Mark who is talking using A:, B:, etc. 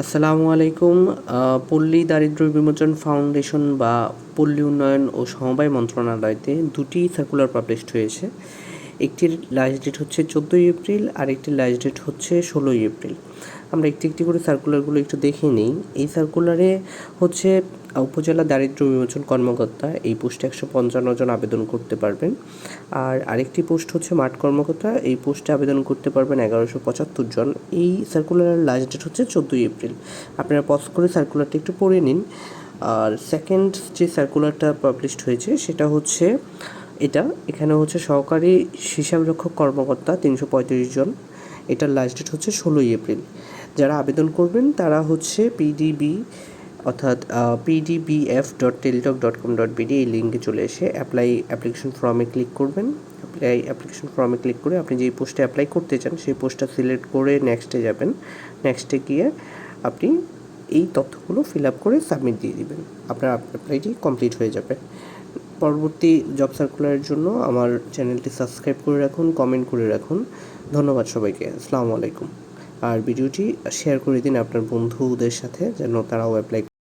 A: আসসালামু আলাইকুম। পল্লী দারিদ্র বিমোচন ফাউন্ডেশন বা পল্লী উন্নয়ন ও সমবায় মন্ত্রণালয়তে দুটি সার্কুলার পাবলিশড হয়েছে। একটির লাস্ট ডেট হচ্ছে চোদ্দোই এপ্রিল আর একটির লাস্ট ডেট হচ্ছে ষোলোই এপ্রিল। আমরা একটি একটি করে সার্কুলারগুলো একটু দেখে নিই। এই সার্কুলারে হচ্ছে উপজেলা দারিদ্র্য বিমোচন কর্মকর্তা এই পোস্টে একশো পঞ্চান্ন জন আবেদন করতে পারবেন। আর আরেকটি পোস্ট হচ্ছে মাঠ কর্মকর্তা, এই পোস্টে আবেদন করতে পারবেন এগারোশো পঁচাত্তর জন। এই সার্কুলারের লাস্ট ডেট হচ্ছে চোদ্দোই এপ্রিল। আপনারা পজ করে সার্কুলারটা একটু পড়ে নিন। আর সেকেন্ড যে সার্কুলারটা পাবলিশড হয়েছে, সেটা হচ্ছে এটা, এখানে হচ্ছে সহকারী হিসাবরক্ষক কর্মকর্তা, তিনশো পঁয়ত্রিশ জন। এটার লাস্ট ডেট হচ্ছে ষোলোই এপ্রিল। যারা আবেদন করবেন, তারা হচ্ছে পিডিবি অর্থাৎ PDBF dot Teletalk dot com dot BD এই লিঙ্কে চলে এসে অ্যাপ্লাই অ্যাপ্লিকেশন ফর্মে ক্লিক করবেন। অ্যাপ্লাই অ্যাপ্লিকেশন ফর্মে ক্লিক করে আপনি যেই পোস্টে অ্যাপ্লাই করতে চান, সেই পোস্টটা সিলেক্ট করে নেক্সটে যাবেন। নেক্সটে গিয়ে আপনি এই তথ্যগুলো ফিল আপ করে সাবমিট দিয়ে দিবেন। আপনার অ্যাপ্লাইটি কমপ্লিট হয়ে যাবে। পরবর্তী জব সার্কুলারের জন্য আমার চ্যানেলটি সাবস্ক্রাইব করে রাখুন কমেন্ট করে রাখুন। ধন্যবাদ সবাইকে। আসসালামু আলাইকুম। আর ভিডিওটি শেয়ার করে দিন আপনার বন্ধুদের সাথে, যেন তারাও অ্যাপ্লাই